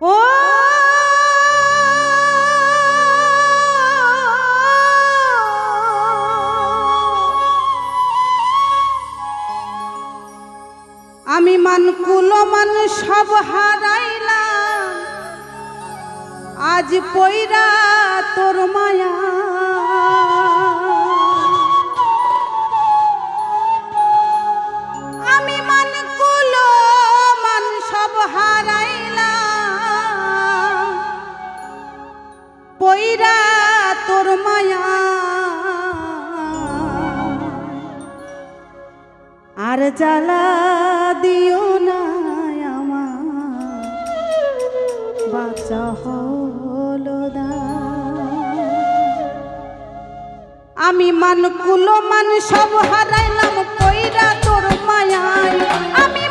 ও! আমি মানকুল মান সব হারাইলাম। আজ পইরা তোর মায়া। মায়া। আর জ্বালা দিও না আমার। বাচ্চা হলো আমি মান মান সব হারাইলাম পইরা তোর মায়ায়। আমি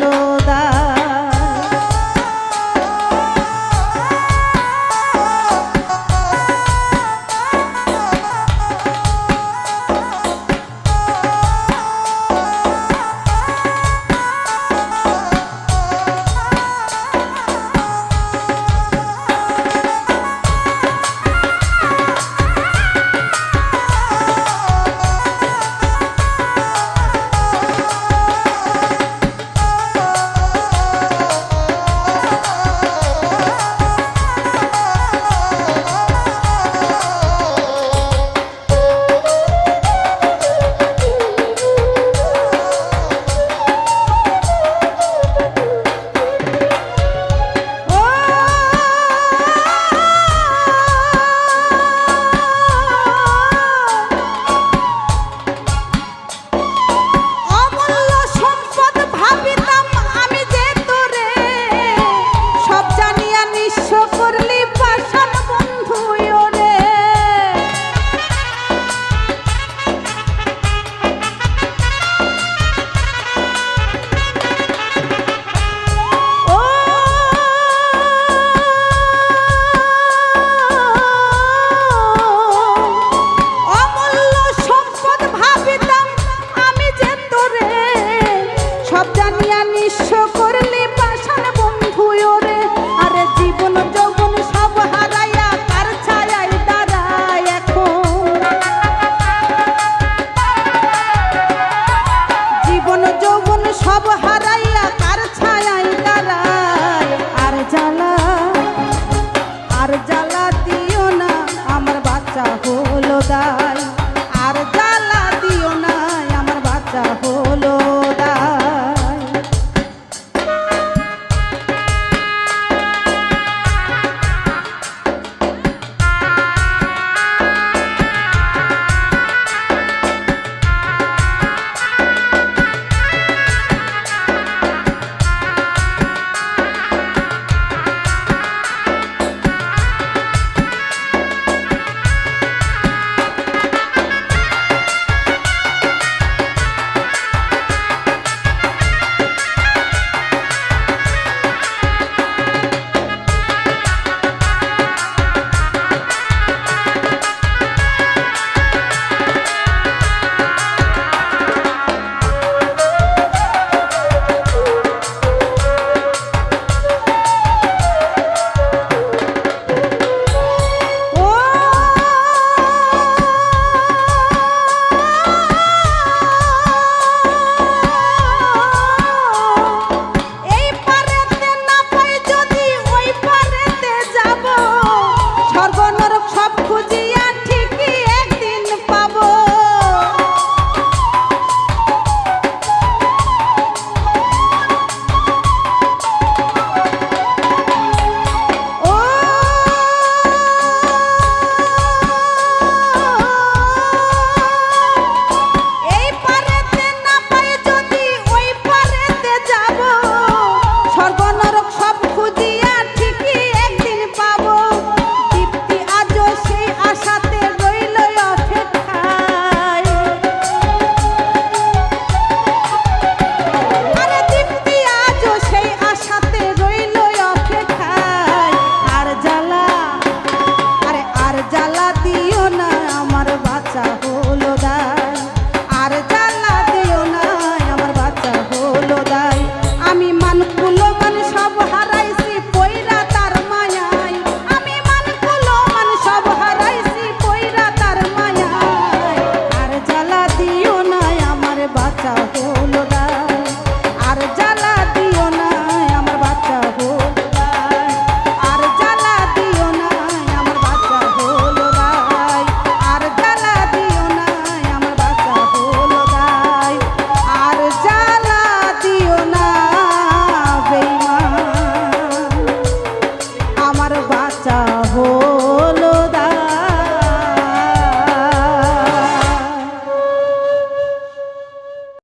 ভালো দা হলো